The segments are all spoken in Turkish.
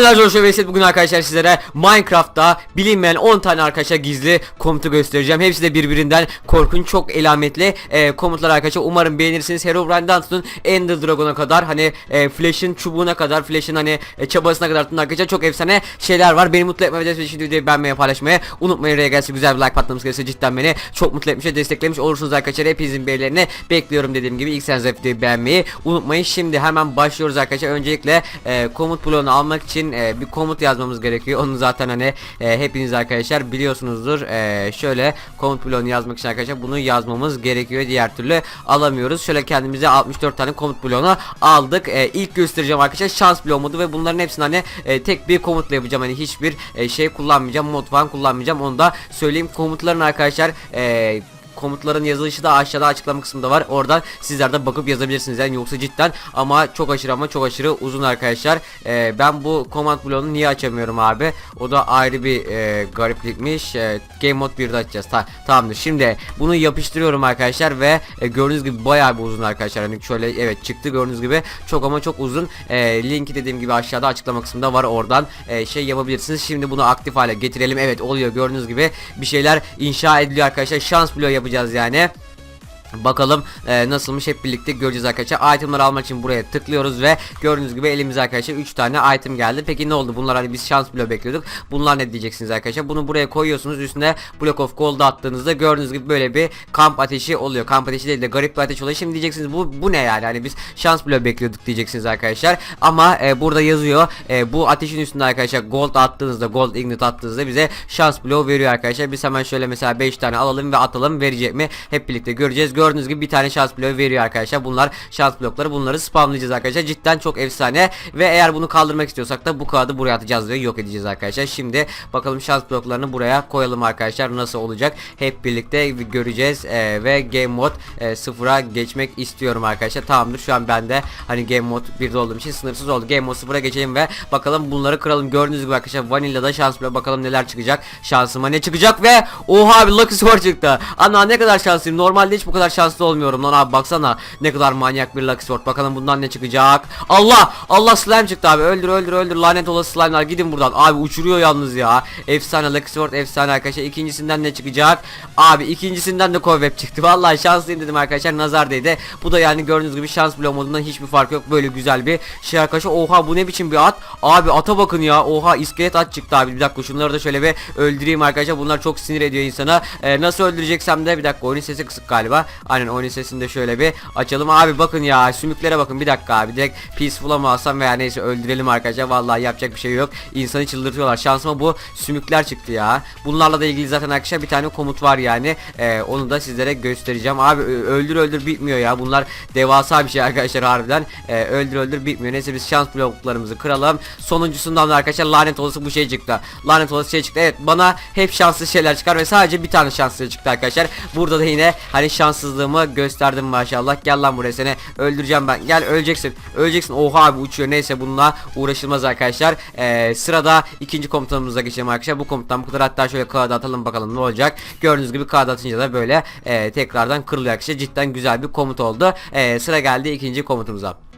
Selam Joshua Veysel bugün arkadaşlar sizlere Minecraft'ta bilinmeyen 10 tane arkadaşlar gizli komutu göstereceğim. Hepsi de birbirinden korkunç çok elametli e, komutlar arkadaşlar. Umarım beğenirsiniz. Herobrine'dan tutun Ender Dragon'a kadar hani e, Flash'ın çubuğuna kadar Flash'ın hani e, çabasına kadar tutun arkadaşlar. Çok efsane şeyler var. Beni mutlu etme ve destek videoyu beğenmeyi paylaşmayı unutmayın. Oraya gelse güzel bir like patlaması gelirse cidden beni çok mutlu etmiş ve desteklemiş olursunuz arkadaşlar. Hepinizin beğenilerini bekliyorum dediğim gibi. ilk sen videoyu beğenmeyi unutmayın. Şimdi hemen başlıyoruz arkadaşlar. Öncelikle e, komut bloğunu almak için e, bir komut yazmamız gerekiyor. Onu zaten hani e, hepiniz arkadaşlar biliyorsunuzdur. E, şöyle komut bloğunu yazmak için arkadaşlar bunu yazmamız gerekiyor. Diğer türlü alamıyoruz. Şöyle kendimize 64 tane komut bloğunu aldık. E, ilk göstereceğim arkadaşlar şans bloğu modu ve bunların hepsini hani e, tek bir komutla yapacağım. Hani hiçbir e, şey kullanmayacağım. Mod falan kullanmayacağım. Onu da söyleyeyim. Komutların arkadaşlar e, komutların yazılışı da aşağıda açıklama kısmında var. Oradan sizler de bakıp yazabilirsiniz. Yani yoksa cidden ama çok aşırı ama çok aşırı uzun arkadaşlar. Ee, ben bu command bloğunu niye açamıyorum abi? O da ayrı bir e, gariplikmiş. E, Game Mode 1'de açacağız. Ta tamamdır. Şimdi bunu yapıştırıyorum arkadaşlar ve e, gördüğünüz gibi bayağı bir uzun arkadaşlar. Hani şöyle evet çıktı gördüğünüz gibi. Çok ama çok uzun. E, linki dediğim gibi aşağıda açıklama kısmında var. Oradan e, şey yapabilirsiniz. Şimdi bunu aktif hale getirelim. Evet oluyor gördüğünüz gibi bir şeyler inşa ediliyor arkadaşlar. Şans bloğu yapacağız yani. Bakalım e, nasılmış hep birlikte göreceğiz arkadaşlar. Itemları almak için buraya tıklıyoruz ve gördüğünüz gibi elimize arkadaşlar 3 tane item geldi. Peki ne oldu? Bunlar hani biz şans bloğu bekliyorduk. Bunlar ne diyeceksiniz arkadaşlar? Bunu buraya koyuyorsunuz. Üstüne block of gold attığınızda gördüğünüz gibi böyle bir kamp ateşi oluyor. Kamp ateşi değil de garip bir ateş oluyor. Şimdi diyeceksiniz bu bu ne yani? Hani biz şans bloğu bekliyorduk diyeceksiniz arkadaşlar. Ama e, burada yazıyor. E, bu ateşin üstünde arkadaşlar gold attığınızda gold ignite attığınızda bize şans bloğu veriyor arkadaşlar. Biz hemen şöyle mesela 5 tane alalım ve atalım. Verecek mi? Hep birlikte göreceğiz. Gördüğünüz gibi bir tane şans bloğu veriyor arkadaşlar. Bunlar şans blokları. Bunları spamlayacağız arkadaşlar. Cidden çok efsane. Ve eğer bunu kaldırmak istiyorsak da bu kağıdı buraya atacağız ve yok edeceğiz arkadaşlar. Şimdi bakalım şans bloklarını buraya koyalım arkadaşlar. Nasıl olacak? Hep birlikte göreceğiz. Ee, ve game mode e, sıfıra geçmek istiyorum arkadaşlar. Tamamdır. Şu an bende hani game mode 1'de olduğum için sınırsız oldu. Game mode sıfıra geçelim ve bakalım bunları kıralım. Gördüğünüz gibi arkadaşlar Vanilla'da şans bloğu. Bakalım neler çıkacak. Şansıma ne çıkacak ve oha bir Lucky Sword çıktı. Ana ne kadar şanslıyım. Normalde hiç bu kadar şanslı olmuyorum lan abi baksana. Ne kadar manyak bir Lucky Sword. Bakalım bundan ne çıkacak. Allah! Allah slime çıktı abi. Öldür öldür öldür. Lanet olası slime'lar. Gidin buradan. Abi uçuruyor yalnız ya. Efsane Lucky Sword efsane arkadaşlar. İkincisinden ne çıkacak? Abi ikincisinden de Cobweb çıktı. Vallahi şanslıyım dedim arkadaşlar. Nazar değdi. Bu da yani gördüğünüz gibi şans bloğu modundan hiçbir fark yok. Böyle güzel bir şey arkadaşlar. Oha bu ne biçim bir at? Abi ata bakın ya. Oha iskelet at çıktı abi. Bir dakika şunları da şöyle bir öldüreyim arkadaşlar. Bunlar çok sinir ediyor insana. Ee, nasıl öldüreceksem de bir dakika oyunun sesi kısık galiba. Aynen oyunun sesini de şöyle bir açalım. Abi bakın ya sümüklere bakın bir dakika abi. Direkt peaceful'a mı alsam veya neyse öldürelim arkadaşlar. Vallahi yapacak bir şey yok. İnsanı çıldırtıyorlar. Şansıma bu sümükler çıktı ya. Bunlarla da ilgili zaten arkadaşlar bir tane komut var yani. Ee, onu da sizlere göstereceğim. Abi öldür öldür bitmiyor ya. Bunlar devasa bir şey arkadaşlar harbiden. Ee, öldür öldür bitmiyor. Neyse biz şans bloklarımızı kıralım. Sonuncusundan da arkadaşlar lanet olası bu şey çıktı. Lanet olası şey çıktı. Evet bana hep şanslı şeyler çıkar ve sadece bir tane şanslı çıktı arkadaşlar. Burada da yine hani şanssızlığımı gösterdim maşallah. Gel lan buraya seni öldüreceğim ben. Gel öleceksin. Öleceksin. Oha abi uçuyor. Neyse bununla uğraşılmaz arkadaşlar. Ee, sırada ikinci komutanımıza geçelim arkadaşlar. Bu komutan bu kadar hatta şöyle kağıda atalım bakalım ne olacak. Gördüğünüz gibi kağıda atınca da böyle e, tekrardan kırılıyor arkadaşlar. Cidden güzel bir komut oldu. Ee, sıra geldi ikinci komutumuza.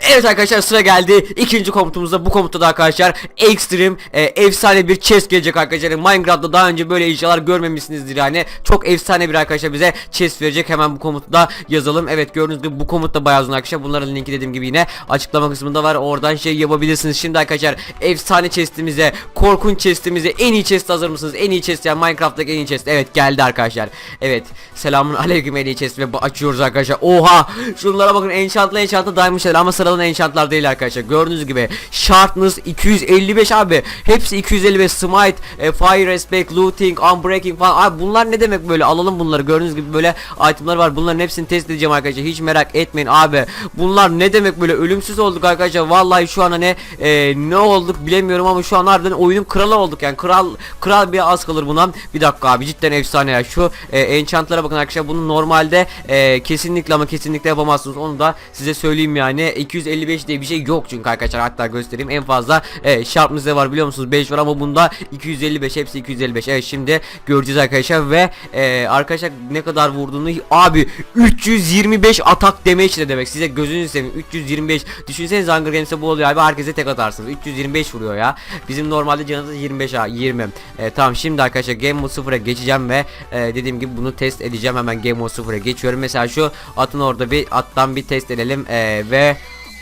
Evet arkadaşlar sıra geldi. İkinci komutumuzda bu komutta da arkadaşlar ekstrem e, efsane bir chest gelecek arkadaşlar. Minecraft'ta daha önce böyle inşalar görmemişsinizdir yani. Çok efsane bir arkadaşlar bize chest verecek. Hemen bu komutu da yazalım. Evet gördüğünüz gibi bu komut da bayağı uzun arkadaşlar. Bunların linki dediğim gibi yine açıklama kısmında var. Oradan şey yapabilirsiniz. Şimdi arkadaşlar efsane chestimize korkunç chestimize en iyi chest hazır mısınız? En iyi chest yani Minecraft'taki en iyi chest. Evet geldi arkadaşlar. Evet selamun aleyküm en iyi chest ve açıyoruz arkadaşlar. Oha! Şunlara bakın. Enchantlı enchantlı diamond şeyler ama sıradan enchantlar değil arkadaşlar. Gördüğünüz gibi sharpness 255 abi. Hepsi 255 smite e, fire respect looting unbreaking falan. Abi bunlar ne demek böyle? Alalım bunları. Gördüğünüz gibi böyle itemlar var. Bunların hepsini test edeceğim arkadaşlar. Hiç merak etmeyin abi. Bunlar ne demek böyle? Ölümsüz olduk arkadaşlar. Vallahi şu an hani e, ne olduk bilemiyorum ama şu an harbiden oyunun kralı olduk. Yani kral kral bir az kalır buna. Bir dakika abi cidden efsane ya. Şu e, enchantlara bakın arkadaşlar. Bunu normalde e, kesinlikle ama kesinlikle yapamazsınız. Onu da size söyleyeyim yani 255 diye bir şey yok çünkü arkadaşlar. Hatta göstereyim. En fazla e, Sharpness'de var biliyor musunuz? 5 var ama bunda 255 hepsi 255 evet şimdi göreceğiz arkadaşlar ve e, arkadaşlar ne kadar vurduğunu abi 325 atak damage de demek. Size gözünüzü seveyim. 325 düşünsenize Hunger Games'te bu oluyor abi. Herkese tek atarsınız. 325 vuruyor ya. Bizim normalde canımız 25 ha 20 e, tamam şimdi arkadaşlar Game Mode 0'a geçeceğim ve e, dediğim gibi bunu test edeceğim. Hemen Game Mode 0'a geçiyorum. Mesela şu atın orada bir attan bir test edelim e, ve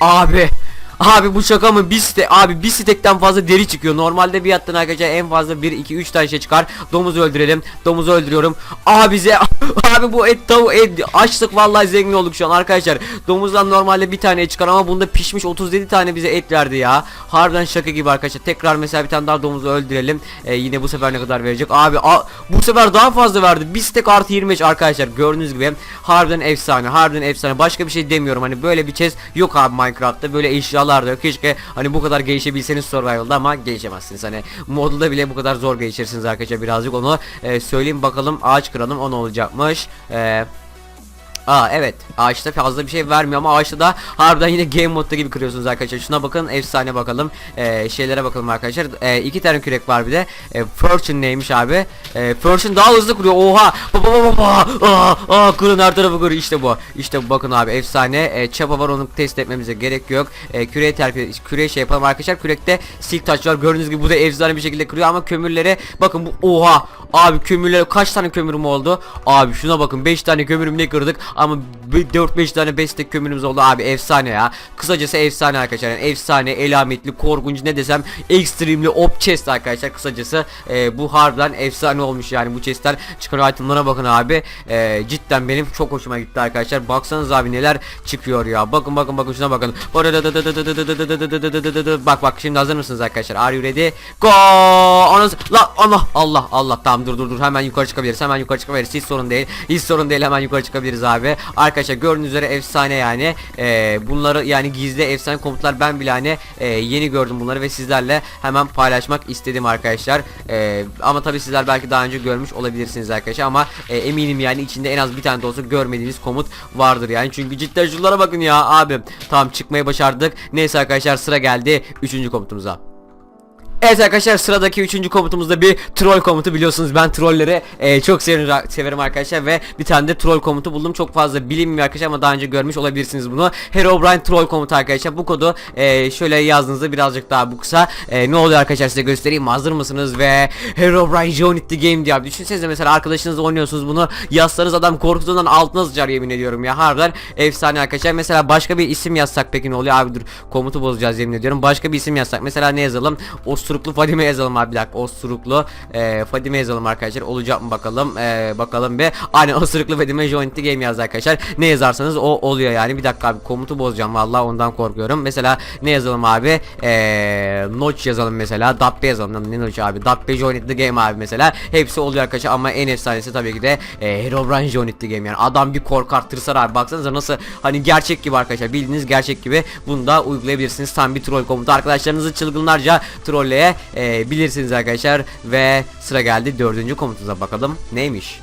abi Abi bu şaka mı? Bir site abi bir stekten fazla deri çıkıyor. Normalde bir attan arkadaşlar en fazla 1 2 3 tane şey çıkar. Domuzu öldürelim. Domuzu öldürüyorum. Abi bize abi bu et tavu et açtık vallahi zengin olduk şu an arkadaşlar. Domuzdan normalde bir tane çıkar ama bunda pişmiş 37 tane bize et verdi ya. Harbiden şaka gibi arkadaşlar. Tekrar mesela bir tane daha domuzu öldürelim. Ee, yine bu sefer ne kadar verecek? Abi bu sefer daha fazla verdi. Bir stek artı 25 arkadaşlar. Gördüğünüz gibi harbiden efsane. Harbiden efsane. Başka bir şey demiyorum. Hani böyle bir chest yok abi Minecraft'ta. Böyle yok. Keşke hani bu kadar gelişebilseniz survival'da ama gelişemezsiniz. Hani modda bile bu kadar zor gelişirsiniz arkadaşlar. Birazcık onu e, söyleyeyim bakalım. Ağaç kıralım. O ne olacakmış? Eee Aa evet. Ağaçta fazla bir şey vermiyor ama ağaçta da harbiden yine game modda gibi kırıyorsunuz arkadaşlar. Şuna bakın efsane bakalım. Ee, şeylere bakalım arkadaşlar. Ee, iki tane kürek var bir de. Ee, Fortune neymiş abi? Ee, Fortune daha hızlı kuruyor. Oha! Baba baba baba aa, aa kırın her tarafı kırın işte bu. İşte bu. Bakın abi efsane. Ee, çapa var onu test etmemize gerek yok. Ee, küreği terk küreği şey yapalım arkadaşlar. Kürekte silk taş var. Gördüğünüz gibi bu da efsane bir şekilde kırıyor ama kömürlere bakın bu oha! Abi kömürlere kaç tane kömürüm oldu? Abi şuna bakın 5 tane kömürüm ne kırdık ama 4-5 tane bestek kömürümüz oldu abi efsane ya kısacası efsane arkadaşlar yani efsane elametli korkunç ne desem extremely op chest arkadaşlar kısacası e, bu harbiden efsane olmuş yani bu chestler çıkan itemlara bakın abi e, cidden benim çok hoşuma gitti arkadaşlar baksanız abi neler çıkıyor ya bakın bakın bakın şuna bakın bak bak şimdi hazır mısınız arkadaşlar are you ready go Anası, la Allah Allah Allah tamam dur dur dur hemen yukarı çıkabiliriz hemen yukarı çıkabiliriz hiç sorun değil hiç sorun değil hemen yukarı çıkabiliriz abi arkadaşlar gördüğünüz üzere efsane yani. E, bunları yani gizli efsane komutlar ben bile hani e, yeni gördüm bunları ve sizlerle hemen paylaşmak istedim arkadaşlar. E, ama tabi sizler belki daha önce görmüş olabilirsiniz arkadaşlar ama e, eminim yani içinde en az bir tane de olsa görmediğiniz komut vardır yani. Çünkü cidden şunlara bakın ya abi. Tamam çıkmayı başardık. Neyse arkadaşlar sıra geldi 3. komutumuza Evet arkadaşlar sıradaki üçüncü komutumuzda bir troll komutu. Biliyorsunuz ben trolleri e, çok severim, severim arkadaşlar ve bir tane de troll komutu buldum. Çok fazla bilinmiyor arkadaşlar ama daha önce görmüş olabilirsiniz bunu. Herobrine troll komutu arkadaşlar. Bu kodu e, şöyle yazdığınızda birazcık daha bu kısa. E, ne oluyor arkadaşlar size göstereyim. Hazır mısınız? Ve Herobrine Join it the game diye abi düşünsenize mesela arkadaşınızla oynuyorsunuz bunu. Yazsanız adam korkusundan altına sıçar yemin ediyorum ya. Harbiden efsane arkadaşlar. Mesela başka bir isim yazsak peki ne oluyor? Abi dur komutu bozacağız yemin ediyorum. Başka bir isim yazsak. Mesela ne yazalım Osuruklu Fadime yazalım abi bir dakika Osuruklu e, Fadime yazalım arkadaşlar olacak mı bakalım e, bakalım bir. Aynen Osuruklu Fadime Join the game yaz arkadaşlar. Ne yazarsanız o oluyor yani. Bir dakika abi komutu bozacağım vallahi ondan korkuyorum. Mesela ne yazalım abi? E, Notch yazalım mesela Dabbe yazalım. Ne Notch abi? Dabbe Join the game abi mesela. Hepsi oluyor arkadaşlar ama en efsanesi tabii ki de e, Herobrine Join the game yani. Adam bir korkar tırsar abi baksanıza nasıl hani gerçek gibi arkadaşlar bildiğiniz gerçek gibi bunu da uygulayabilirsiniz. Tam bir troll komutu. Arkadaşlarınızı çılgınlarca trolleye e, bilirsiniz arkadaşlar. Ve sıra geldi dördüncü komutumuza bakalım. Neymiş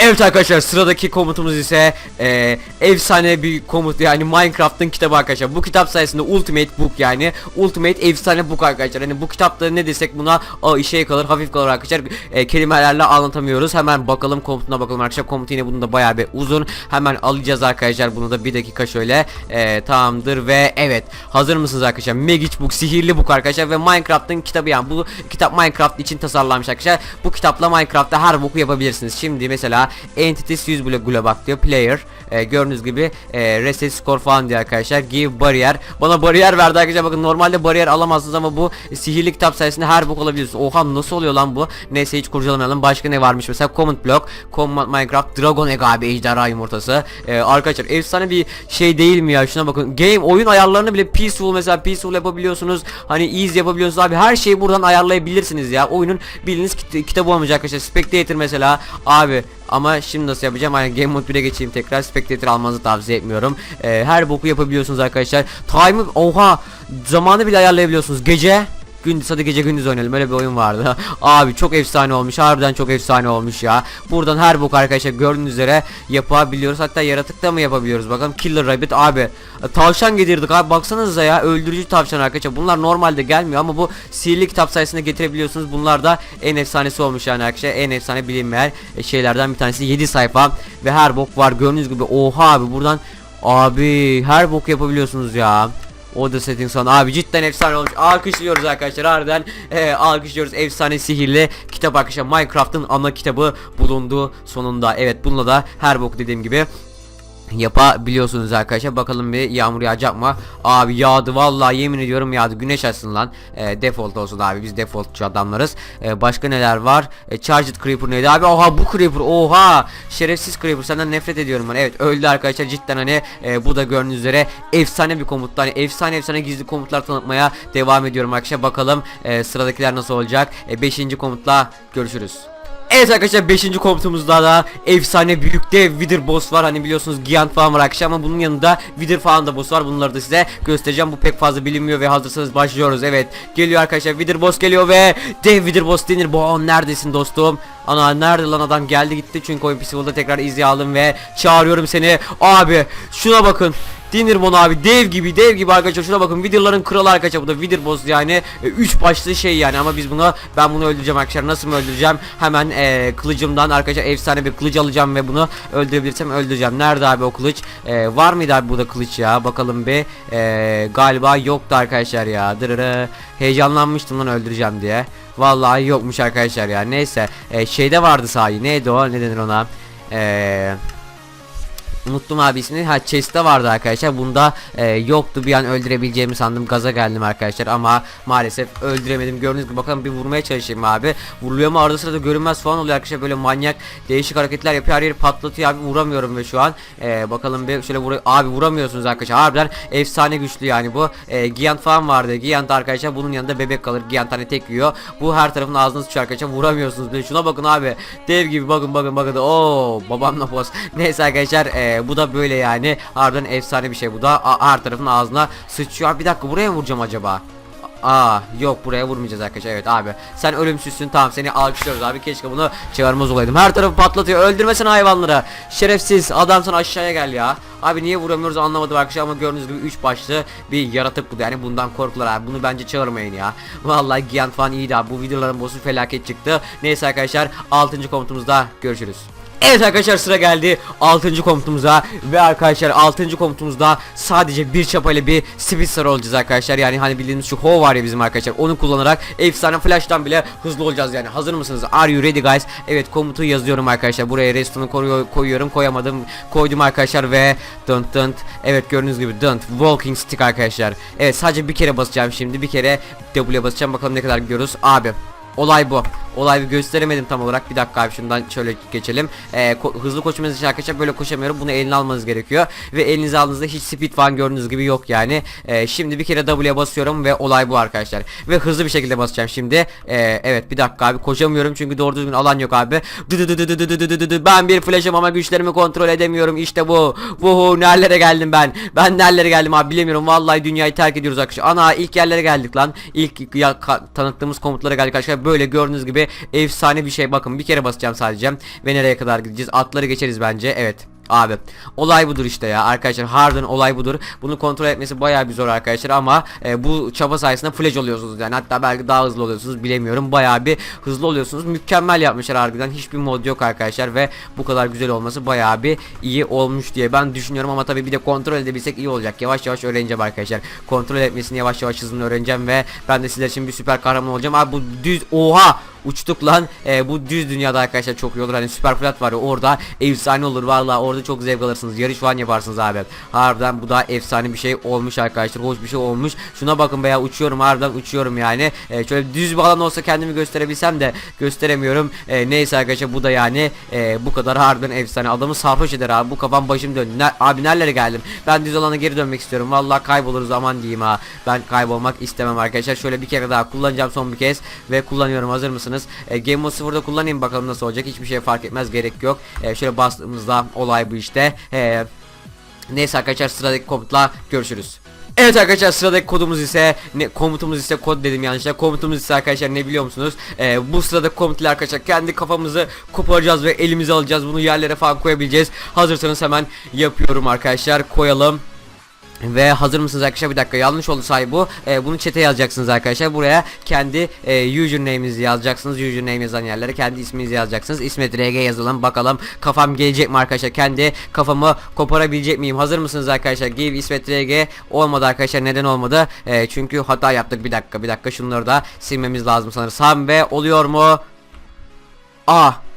Evet arkadaşlar sıradaki komutumuz ise e, efsane bir komut yani Minecraft'ın kitabı arkadaşlar. Bu kitap sayesinde Ultimate Book yani Ultimate efsane book arkadaşlar. Hani bu kitapta ne desek buna o işe kalır hafif kalır arkadaşlar. E, kelimelerle anlatamıyoruz. Hemen bakalım komutuna bakalım arkadaşlar. Komut yine bunun da bayağı bir uzun. Hemen alacağız arkadaşlar bunu da bir dakika şöyle. E, tamamdır ve evet hazır mısınız arkadaşlar? Magic Book sihirli book arkadaşlar ve Minecraft'ın kitabı yani bu kitap Minecraft için tasarlanmış arkadaşlar. Bu kitapla Minecraft'ta her boku yapabilirsiniz. Şimdi mesela Entities 100 bile globak diyor. Player e, gördüğünüz gibi e, reset score falan diyor arkadaşlar. Give bariyer. Bana bariyer verdi arkadaşlar. Bakın normalde bariyer alamazsınız ama bu sihirli kitap sayesinde her bok alabiliyorsunuz. Oha nasıl oluyor lan bu? Neyse hiç kurcalamayalım. Başka ne varmış? Mesela comment block comment minecraft dragon egg abi ejderha yumurtası. E, arkadaşlar efsane bir şey değil mi ya? Şuna bakın. Game oyun ayarlarını bile peaceful mesela peaceful yapabiliyorsunuz. Hani easy yapabiliyorsunuz abi. Her şeyi buradan ayarlayabilirsiniz ya. Oyunun bildiğiniz kit kitabı olmayacak arkadaşlar. Spectator mesela. Abi ama şimdi nasıl yapacağım? Aynen Game Mode 1'e geçeyim tekrar. Almanızı tavsiye etmiyorum. Ee, her boku yapabiliyorsunuz arkadaşlar. Time oha zamanı bile ayarlayabiliyorsunuz. Gece gündüz hadi gece gündüz oynayalım öyle bir oyun vardı. Abi çok efsane olmuş harbiden çok efsane olmuş ya. Buradan her bok arkadaşlar gördüğünüz üzere yapabiliyoruz. Hatta yaratık da mı yapabiliyoruz bakalım. Killer Rabbit abi. e, Tavşan getirdik abi baksanıza ya öldürücü tavşan arkadaşlar. Bunlar normalde gelmiyor ama bu sihirli kitap sayesinde getirebiliyorsunuz. Bunlar da en efsanesi olmuş yani arkadaşlar. En efsane bilinmeyen e, şeylerden bir tanesi 7 sayfa ve her bok var gördüğünüz gibi. Oha abi buradan abi her bok yapabiliyorsunuz ya. O da setting son abi cidden efsane olmuş. Alkışlıyoruz arkadaşlar. Harbiden e, alkışlıyoruz. Efsane sihirli kitap arkadaşlar. Minecraft'ın ana kitabı bulundu sonunda. Evet bununla da her bok dediğim gibi yapabiliyorsunuz arkadaşlar. Bakalım bir yağmur yağacak mı? Abi yağdı vallahi yemin ediyorum yağdı. Güneş açsın lan. E, default olsun abi. Biz defaultçu adamlarız. E, başka neler var? E, charged creeper neydi abi? Oha bu creeper oha! Şerefsiz creeper senden nefret ediyorum ben. Evet öldü arkadaşlar cidden hani. E, bu da gördüğünüz üzere efsane bir komut hani efsane efsane gizli komutlar tanıtmaya devam ediyorum arkadaşlar. Bakalım e, sıradakiler nasıl olacak? 5. komutla görüşürüz Evet arkadaşlar 5. komutumuzda da efsane büyük dev Wither boss var. Hani biliyorsunuz Giant falan var arkadaşlar ama bunun yanında Wither falan da boss var. Bunları da size göstereceğim. Bu pek fazla bilinmiyor ve hazırsanız başlıyoruz. Evet geliyor arkadaşlar Wither boss geliyor ve dev Wither boss denir. Bu an neredesin dostum? Ana nerede lan adam? Geldi gitti çünkü oyun pisikolda tekrar izleyelim ve çağırıyorum seni. Abi şuna bakın Dinirmon abi dev gibi dev gibi arkadaşlar. Şuna bakın Wither'ların kralı arkadaşlar. Bu da Wither boss yani 3 başlı şey yani. Ama biz bunu ben bunu öldüreceğim arkadaşlar. Nasıl mı öldüreceğim? Hemen e, kılıcımdan arkadaşlar efsane bir kılıç alacağım ve bunu öldürebilirsem öldüreceğim. Nerede abi o kılıç? E, var mıydı abi burada kılıç ya? Bakalım bir. E, galiba yoktu arkadaşlar ya. Dırırı. heyecanlanmıştım lan öldüreceğim diye. Vallahi yokmuş arkadaşlar ya. Neyse. E, şeyde vardı sahi. Neydi o? Ne denir ona? Eee Unuttum abi ismini. Ha chest'te vardı arkadaşlar. Bunda e, yoktu. Bir an öldürebileceğimi sandım. Gaza geldim arkadaşlar ama maalesef öldüremedim. Gördüğünüz gibi bakalım bir vurmaya çalışayım abi. Vuruluyor mu arada sırada görünmez falan oluyor arkadaşlar. Böyle manyak değişik hareketler yapıyor. Her yeri patlatıyor abi. Vuramıyorum ve şu an. E, bakalım bir şöyle vur abi vuramıyorsunuz arkadaşlar. Harbiden efsane güçlü yani bu. E, Giant falan vardı. Giant arkadaşlar bunun yanında bebek kalır. Giant hani tek yiyor. Bu her tarafın ağzını sıçıyor arkadaşlar. Vuramıyorsunuz. Bir şuna bakın abi. Dev gibi bakın bakın bakın. Oo babamla boss. Neyse arkadaşlar e, bu da böyle yani. Harbiden efsane bir şey bu da. Her tarafın ağzına sıçıyor. Bir dakika buraya vuracağım acaba? Aa yok buraya vurmayacağız arkadaşlar. Evet abi sen ölümsüzsün. Tamam seni alkışlıyoruz abi. Keşke bunu çağırmaz olaydım. Her tarafı patlatıyor. Öldürmesin hayvanları. Şerefsiz adam sen aşağıya gel ya. Abi niye vuramıyoruz anlamadım arkadaşlar ama gördüğünüz gibi 3 başlı bir yaratık bu yani bundan korkular abi. Bunu bence çağırmayın ya. Vallahi Giant falan iyiydi abi. Bu videoların boss'u felaket çıktı. Neyse arkadaşlar 6. komutumuzda görüşürüz Evet arkadaşlar sıra geldi 6. komutumuza. Ve arkadaşlar 6. komutumuzda sadece bir çapayla bir speedster olacağız arkadaşlar. Yani hani bildiğiniz şu ho var ya bizim arkadaşlar onu kullanarak efsane flash'tan bile hızlı olacağız yani. Hazır mısınız? Are you ready guys? Evet komutu yazıyorum arkadaşlar. Buraya koruyor, koyuyorum. Koyamadım koydum arkadaşlar ve dın dın. Evet gördüğünüz gibi dın walking stick arkadaşlar. Evet sadece bir kere basacağım şimdi. Bir kere W'ye basacağım. Bakalım ne kadar gidiyoruz abi Olay bu. Olayı gösteremedim tam olarak. Bir dakika abi şundan şöyle geçelim. Ee, ko hızlı koşmanız için arkadaşlar böyle koşamıyorum. Bunu eline almanız gerekiyor. Ve elinize aldığınızda hiç speed falan gördüğünüz gibi yok yani. Ee, şimdi bir kere W'ye basıyorum ve olay bu arkadaşlar. Ve hızlı bir şekilde basacağım şimdi. Ee, evet bir dakika abi koşamıyorum çünkü doğru düzgün alan yok abi. Dı dı dı dı dı dı dı. Ben bir flash'ım ama güçlerimi kontrol edemiyorum. İşte bu. Vuhu nerelere geldim ben. Ben nerelere geldim abi bilemiyorum. Vallahi dünyayı terk ediyoruz arkadaşlar. Ana ilk yerlere geldik lan. İlk ya, tanıttığımız komutlara geldik arkadaşlar. Böyle gördüğünüz gibi efsane bir şey. Bakın bir kere basacağım sadece. Ve nereye kadar gideceğiz? Atları geçeriz bence. Evet. Abi olay budur işte ya. Arkadaşlar harbiden olay budur. Bunu kontrol etmesi bayağı bir zor arkadaşlar ama e, bu çaba sayesinde flash oluyorsunuz yani. Hatta belki daha hızlı oluyorsunuz bilemiyorum. Bayağı bir hızlı oluyorsunuz. Mükemmel yapmışlar harbiden. Hiçbir mod yok arkadaşlar ve bu kadar güzel olması bayağı bir iyi olmuş diye ben düşünüyorum ama tabii bir de kontrol edebilsek iyi olacak. Yavaş yavaş öğreneceğim arkadaşlar. Kontrol etmesini yavaş yavaş hızını öğreneceğim ve ben de sizler için bir süper kahraman olacağım. Abi bu düz oha uçtuk lan. Ee, bu düz dünyada arkadaşlar çok iyi olur. Hani süper flat var ya orada efsane olur. Vallahi orada çok zevk alırsınız. Yarış falan yaparsınız abi. Harbiden bu da efsane bir şey olmuş arkadaşlar. Hoş bir şey olmuş. Şuna bakın be ya uçuyorum. Harbiden uçuyorum yani. Ee, şöyle düz bir alan olsa kendimi gösterebilsem de gösteremiyorum. Ee, neyse arkadaşlar bu da yani e, bu kadar harbiden efsane. Adamı sarhoş eder abi. Bu kafam başım döndü. Ne- abi nerelere geldim? Ben düz alana geri dönmek istiyorum. Vallahi kayboluruz. Aman diyeyim ha. Ben kaybolmak istemem arkadaşlar. Şöyle bir kere daha kullanacağım son bir kez ve kullanıyorum. Hazır mısınız e, Game Mode 0'da kullanayım bakalım nasıl olacak. Hiçbir şey fark etmez gerek yok. E, şöyle bastığımızda olay bu işte. E, neyse arkadaşlar sıradaki komutla görüşürüz. Evet arkadaşlar sıradaki kodumuz ise ne komutumuz ise kod dedim yanlışlıkla. Komutumuz ise arkadaşlar ne biliyor musunuz? Ee, bu sırada komut ile arkadaşlar kendi kafamızı koparacağız ve elimize alacağız. Bunu yerlere falan koyabileceğiz. Hazırsanız hemen yapıyorum arkadaşlar. Koyalım ve hazır mısınız arkadaşlar? Bir dakika yanlış oldu sahibi bu. Ee, bunu çete yazacaksınız arkadaşlar. Buraya kendi e, username'inizi yazacaksınız. Username yazan yerlere kendi isminizi yazacaksınız. İsmet RG yazalım. Bakalım kafam gelecek mi arkadaşlar? Kendi kafamı koparabilecek miyim? Hazır mısınız arkadaşlar? Give İsmet RG olmadı arkadaşlar. Neden olmadı? Ee, çünkü hata yaptık. Bir dakika bir dakika. Şunları da silmemiz lazım sanırsam ve oluyor mu? Ah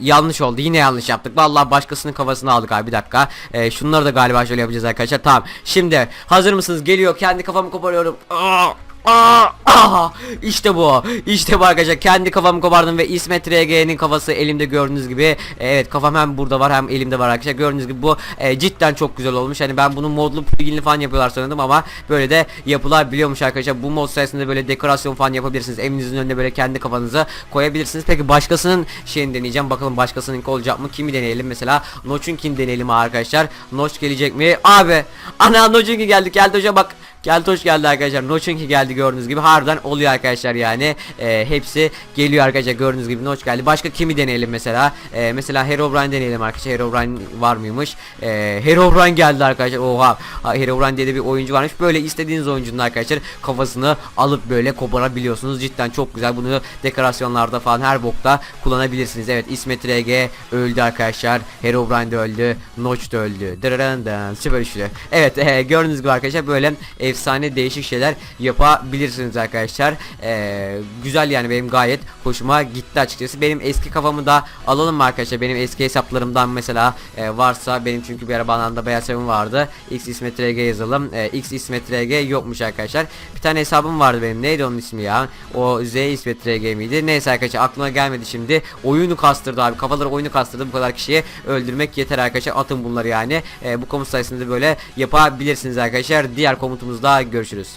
Yanlış oldu yine yanlış yaptık. Vallahi başkasının kafasını aldık abi bir dakika. Ee, şunları da galiba şöyle yapacağız arkadaşlar. Tamam şimdi hazır mısınız? Geliyor kendi kafamı koparıyorum. Aa, aa, aa. işte bu. İşte bu arkadaşlar. Kendi kafamı kopardım ve İsmet RG'nin kafası elimde gördüğünüz gibi. Evet kafam hem burada var hem elimde var arkadaşlar. Gördüğünüz gibi bu e, cidden çok güzel olmuş. Hani ben bunu modlu pluginli falan yapıyorlar sanırdım ama böyle de yapılabiliyormuş arkadaşlar. Bu mod sayesinde böyle dekorasyon falan yapabilirsiniz. Evinizin önüne böyle kendi kafanızı koyabilirsiniz. Peki başkasının şeyini deneyeceğim. Bakalım başkasınınki olacak mı? Kimi deneyelim? Mesela Notch'unkini deneyelim arkadaşlar. Notch gelecek mi? Abi! Ana Notch'unki geldi. Geldi hocam bak Geldi hoş geldi arkadaşlar. Noch'unki geldi gördüğünüz gibi. Harbiden oluyor arkadaşlar yani. Ee, hepsi geliyor arkadaşlar gördüğünüz gibi. Notch geldi. Başka kimi deneyelim mesela? Ee, mesela Herobrine deneyelim arkadaşlar. Herobrine var mıymış? Ee, Herobrine geldi arkadaşlar. Oha. Ha, Herobrine diye de bir oyuncu varmış. Böyle istediğiniz oyuncunun arkadaşlar kafasını alıp böyle koparabiliyorsunuz. Cidden çok güzel. Bunu dekorasyonlarda falan her bokta kullanabilirsiniz. Evet İsmet RG öldü arkadaşlar. Herobrine de öldü. Notch da öldü. Dırırından. Süper üçlü. Evet e, gördüğünüz gibi arkadaşlar böyle efsane değişik şeyler yapabilirsiniz arkadaşlar. Ee, güzel yani benim gayet hoşuma gitti açıkçası. Benim eski kafamı da alalım mı arkadaşlar? Benim eski hesaplarımdan mesela e, varsa benim çünkü bir ara bananda beyaz hesabım vardı. X İsmet RG yazalım. E, X İsmet RG yokmuş arkadaşlar. Bir tane hesabım vardı benim. Neydi onun ismi ya? O Z İsmet RG miydi? Neyse arkadaşlar aklıma gelmedi şimdi. Oyunu kastırdı abi. Kafaları oyunu kastırdı. Bu kadar kişiyi öldürmek yeter arkadaşlar. Atın bunları yani. E, bu komut sayesinde böyle yapabilirsiniz arkadaşlar. Diğer komutumuzda görüşürüz.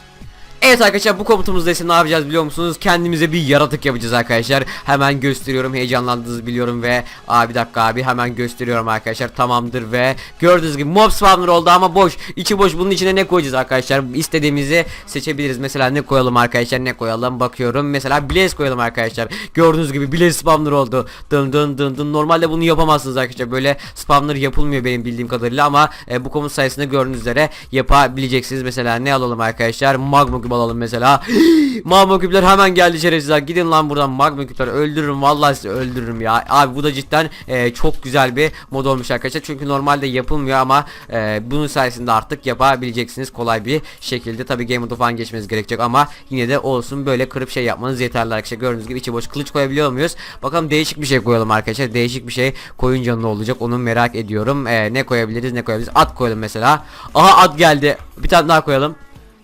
Evet arkadaşlar bu komutumuzda ise ne yapacağız biliyor musunuz? Kendimize bir yaratık yapacağız arkadaşlar. Hemen gösteriyorum heyecanlandınız biliyorum ve Aa bir dakika abi hemen gösteriyorum arkadaşlar tamamdır ve gördüğünüz gibi mob spawner oldu ama boş içi boş. Bunun içine ne koyacağız arkadaşlar? İstediğimizi seçebiliriz. Mesela ne koyalım arkadaşlar? Ne koyalım? Bakıyorum. Mesela blaze koyalım arkadaşlar. Gördüğünüz gibi blaze spawner oldu. Dın dın dın dın. Normalde bunu yapamazsınız arkadaşlar. Böyle spawner yapılmıyor benim bildiğim kadarıyla ama e, bu komut sayesinde gördüğünüz üzere yapabileceksiniz. Mesela ne alalım arkadaşlar? Magma küp alalım mesela. Magma küpler hemen geldi şerefsizler. Gidin lan buradan magma küpler. Öldürürüm vallahi sizi öldürürüm ya. Abi bu da cidden e, çok güzel bir mod olmuş arkadaşlar. Çünkü normalde yapılmıyor ama e, bunun sayesinde artık yapabileceksiniz kolay bir şekilde. Tabi game modu falan geçmeniz gerekecek ama yine de olsun böyle kırıp şey yapmanız yeterli arkadaşlar. Gördüğünüz gibi içi boş kılıç koyabiliyor muyuz? Bakalım değişik bir şey koyalım arkadaşlar. Değişik bir şey koyunca ne olacak onu merak ediyorum. E, ne koyabiliriz ne koyabiliriz? At koyalım mesela. Aha at geldi. Bir tane daha koyalım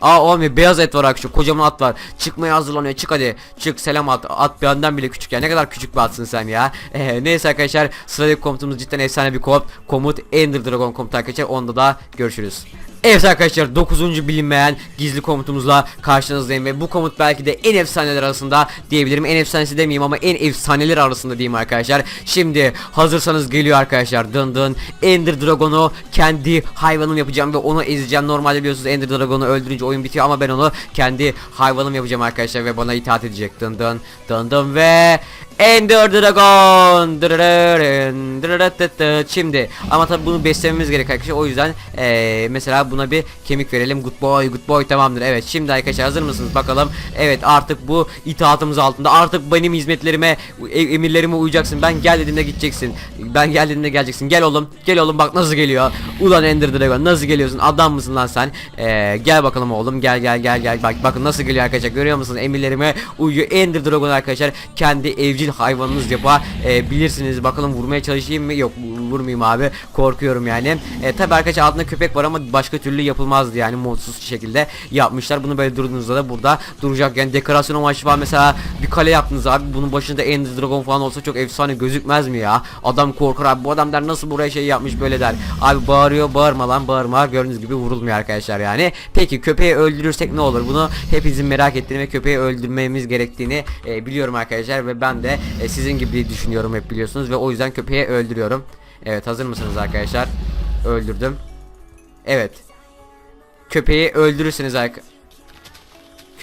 Aa olmuyor beyaz et var arkadaşlar kocaman at var. Çıkmaya hazırlanıyor çık hadi. Çık selam at. At benden bile küçük ya ne kadar küçük bir atsın sen ya. Ee, neyse arkadaşlar sıradaki komutumuz cidden efsane bir komut. Komut Ender Dragon komutu arkadaşlar onda da görüşürüz Evet arkadaşlar 9. bilinmeyen gizli komutumuzla karşınızdayım ve bu komut belki de en efsaneler arasında diyebilirim. En efsanesi demeyeyim ama en efsaneler arasında diyeyim arkadaşlar. Şimdi hazırsanız geliyor arkadaşlar. Dın dın Ender Dragon'u kendi hayvanım yapacağım ve onu ezeceğim. Normalde biliyorsunuz Ender Dragon'u öldürünce oyun bitiyor ama ben onu kendi hayvanım yapacağım arkadaşlar ve bana itaat edecek. Dın dın dın dın ve Ender Dragon. Şimdi ama tabi bunu beslememiz gerek arkadaşlar. O yüzden eee, mesela buna bir kemik verelim. Good boy good boy tamamdır. Evet şimdi arkadaşlar hazır mısınız? Bakalım. Evet artık bu itaatımız altında. Artık benim hizmetlerime e- emirlerime uyacaksın. Ben gel dediğimde gideceksin. Ben gel dediğimde geleceksin. Gel oğlum gel oğlum. Bak nasıl geliyor. Ulan Ender Dragon nasıl geliyorsun? Adam mısın lan sen? Eee, gel bakalım oğlum. Gel gel gel gel. Bak bakın nasıl geliyor arkadaşlar. Görüyor musunuz? Emirlerime uyuyor. Ender Dragon arkadaşlar kendi evcil hayvanınız yapabilirsiniz bakalım vurmaya çalışayım mı? Yok vurmayayım abi. Korkuyorum yani. E, tabi arkadaşlar altında köpek var ama başka türlü yapılmazdı yani. Modsuz şekilde yapmışlar. Bunu böyle durduğunuzda da burada duracak. Yani dekorasyon amaçlı falan mesela bir kale yaptınız abi. Bunun başında Ender Dragon falan olsa çok efsane gözükmez mi ya? Adam korkar abi. Bu adam der nasıl buraya şey yapmış böyle? der. Abi bağırıyor bağırma lan bağırma. Gördüğünüz gibi vurulmuyor arkadaşlar yani. Peki köpeği öldürürsek ne olur? Bunu hepinizin merak ettiğini ve köpeği öldürmemiz gerektiğini e, biliyorum arkadaşlar ve ben de e, sizin gibi düşünüyorum hep biliyorsunuz ve o yüzden köpeği öldürüyorum Evet hazır mısınız arkadaşlar? Öldürdüm. Evet. köpeği öldürürsünüz arkadaşlar.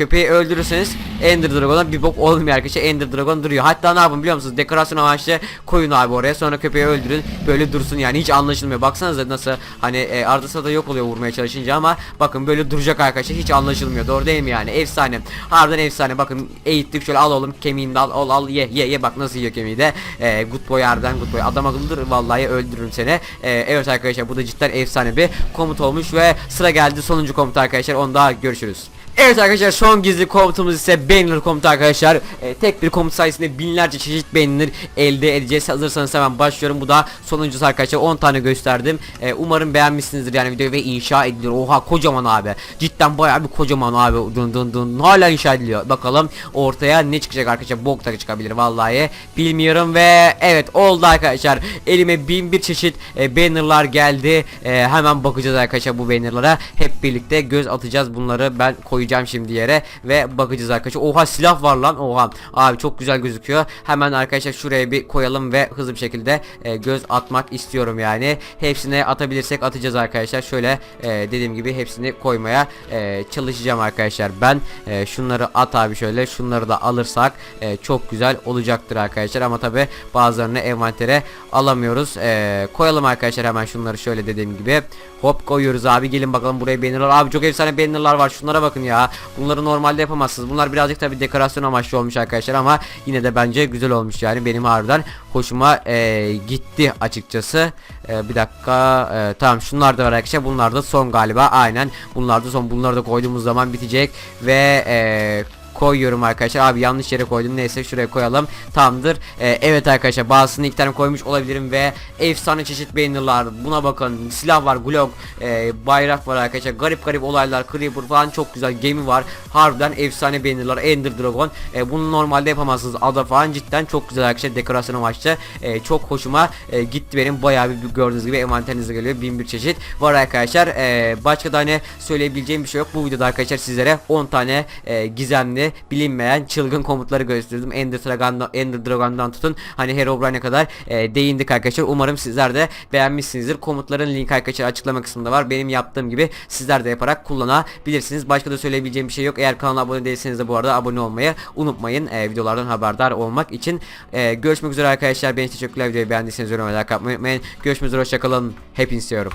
Köpeği öldürürseniz Ender Dragon'a bir bok olmuyor arkadaşlar. Ender Dragon duruyor. Hatta ne yapın biliyor musunuz? Dekorasyon amaçlı koyun abi oraya. Sonra köpeği öldürün. Böyle dursun yani hiç anlaşılmıyor. Baksanıza nasıl hani e, arda sırada yok oluyor vurmaya çalışınca ama bakın böyle duracak arkadaşlar. Hiç anlaşılmıyor. Doğru değil mi yani? Efsane. Harbiden efsane. Bakın eğittik şöyle al oğlum kemiğini al al al ye ye ye bak nasıl yiyor kemiği de. E, good boy harbiden good boy. Adam akıllıdır vallahi öldürürüm seni. E, evet arkadaşlar bu da cidden efsane bir komut olmuş ve sıra geldi sonuncu komut arkadaşlar. Onda görüşürüz. Evet arkadaşlar son gizli komutumuz ise banner komutu arkadaşlar. Ee, tek bir komut sayesinde binlerce çeşit banner elde edeceğiz. Hazırsanız hemen başlıyorum. Bu da sonuncusu arkadaşlar. 10 tane gösterdim. Ee, umarım beğenmişsinizdir yani videoyu ve inşa ediliyor. Oha kocaman abi. Cidden bayağı bir kocaman abi. Dın dın dın. Hala inşa ediliyor. Bakalım ortaya ne çıkacak arkadaşlar. Bok da çıkabilir vallahi. Bilmiyorum ve evet oldu arkadaşlar. Elime bin bir çeşit e, bannerlar geldi. E, hemen bakacağız arkadaşlar bu bannerlara. Hep birlikte göz atacağız bunları. Ben koyacağım şimdi yere ve bakacağız arkadaşlar. Oha silah var lan. Oha. Abi çok güzel gözüküyor. Hemen arkadaşlar şuraya bir koyalım ve hızlı bir şekilde e, göz atmak istiyorum yani. Hepsine atabilirsek atacağız arkadaşlar. Şöyle e, dediğim gibi hepsini koymaya e, çalışacağım arkadaşlar. Ben e, şunları at abi şöyle. Şunları da alırsak e, çok güzel olacaktır arkadaşlar. Ama tabi bazılarını envantere alamıyoruz. E, koyalım arkadaşlar hemen şunları şöyle dediğim gibi. Hop koyuyoruz abi. Gelin bakalım buraya bannerlar. Abi çok efsane bannerlar var. Şunlara bakın ya. Bunları normalde yapamazsınız. Bunlar birazcık tabi dekorasyon amaçlı olmuş arkadaşlar ama yine de bence güzel olmuş yani. Benim harbiden hoşuma e, gitti açıkçası. E, bir dakika. E, tamam şunlar da var arkadaşlar. Bunlar da son galiba. Aynen. Bunlar da son. Bunları da koyduğumuz zaman bitecek ve e, koyuyorum arkadaşlar. Abi yanlış yere koydum. Neyse şuraya koyalım. Tamamdır. Ee, evet arkadaşlar bazısını ilk tane koymuş olabilirim ve efsane çeşit bannerlar. Buna bakın. Silah var. Glock. e, bayrak var arkadaşlar. Garip garip olaylar. Creeper falan çok güzel. Gemi var. Harbiden efsane bannerlar. Ender Dragon. E, bunu normalde yapamazsınız. Ada falan cidden çok güzel arkadaşlar. Dekorasyon amaçlı. E, çok hoşuma e, gitti benim. Bayağı bir gördüğünüz gibi envanterinizde geliyor. Bin bir çeşit var arkadaşlar. E, başka da hani söyleyebileceğim bir şey yok. Bu videoda arkadaşlar sizlere 10 tane e, gizemli bilinmeyen çılgın komutları gösterdim. Ender Dragon'dan, Ender Dragon'dan tutun hani Herobrine'e kadar e, değindik arkadaşlar. Umarım sizler de beğenmişsinizdir. Komutların link arkadaşlar açıklama kısmında var. Benim yaptığım gibi sizler de yaparak kullanabilirsiniz. Başka da söyleyebileceğim bir şey yok. Eğer kanala abone değilseniz de bu arada abone olmayı unutmayın. E, videolardan haberdar olmak için. E, görüşmek üzere arkadaşlar. Beni teşekkürler. Videoyu beğendiyseniz yorum like atmayı unutmayın. Görüşmek üzere. Hoşçakalın. Hepinizi seviyorum.